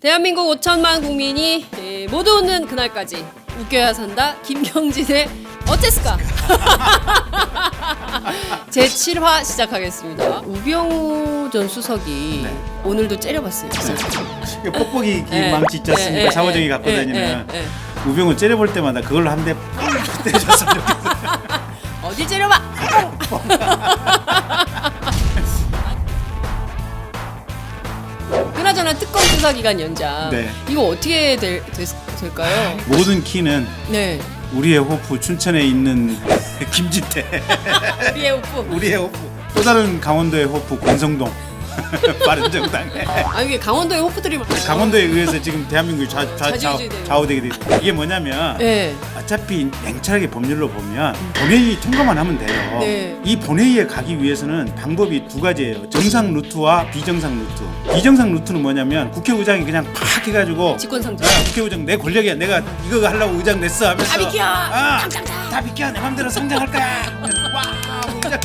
대한민국 5천만 국민이 예, 모두 웃는 그날까지 웃겨야 산다. 김경진의 어땠을까? 제 7화 시작하겠습니다. 우병우 전 수석이 네. 오늘도 째려봤어요. 진짜. 그 뽁뽁이 긴 예, 망치 있지 않습니까? 샤워정이 예, 갖고 예, 다니는. 우병우 째려볼 때마다 그걸로 한 대 때렸으면 좋겠어요. 어디 째려봐? 그나저나 특검 수사 기간 연장. 네. 이거 어떻게 될, 될, 될까요? 모든 키는 네. 우리의 호프 춘천에 있는 김진태 우리의 오프. 우리의 호프 또 다른 강원도의 호프 권성동 바른정당에 아 이게 강원도의 호프들이 많아요. 강원도에 의해서 지금 대한민국이 좌, 좌, 좌, 좌지우지. 좌우되게 돼 이게 뭐냐면 네. 어차피 냉철하게 법률로 보면 본회의 통과만 하면 돼요. 네. 이 본회의에 가기 위해서는 방법이 두 가지예요. 정상 루트와 비정상 루트. 비정상 루트는 뭐냐면 국회의장이 그냥 팍 해가지고 직권상정. 아, 국회의장 내 권력이야. 내가 이거 하려고 의장 냈어 하면서 다 비켜! 아! 다 비켜. 내 맘대로 성장할 거야. 와 의장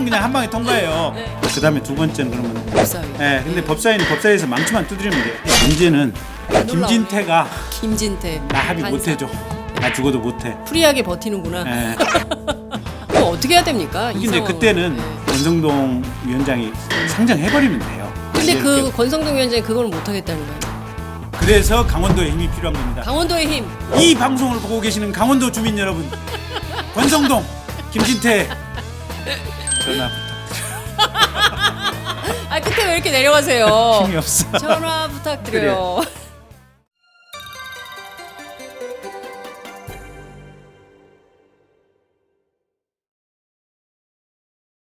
하면 그냥 한 방에 통과해요. 네. 그다음에 두 번째는 그러면 법사위. 예, 근데 법사위는 법사위에서 망치만 두드리면 돼요. 문제는 김진태가 김진태. 나 합의 간사. 못 해줘. 나 죽어도 못 해. 프리하게 버티는구나. 예. 그럼 어떻게 해야 됩니까? 이 근데 상황은? 그때는 네. 권성동 위원장이 상정해버리면 돼요. 근데 그 이렇게. 권성동 위원장이 그걸 못 하겠다는 거예요. 그래서 강원도의 힘이 필요한 겁니다. 강원도의 힘. 이 방송을 보고 계시는 강원도 주민 여러분, 권성동, 김진태 전화 부탁. 아 끝에 왜 이렇게 내려가세요? 힘이 없어. 전화 부탁드려요.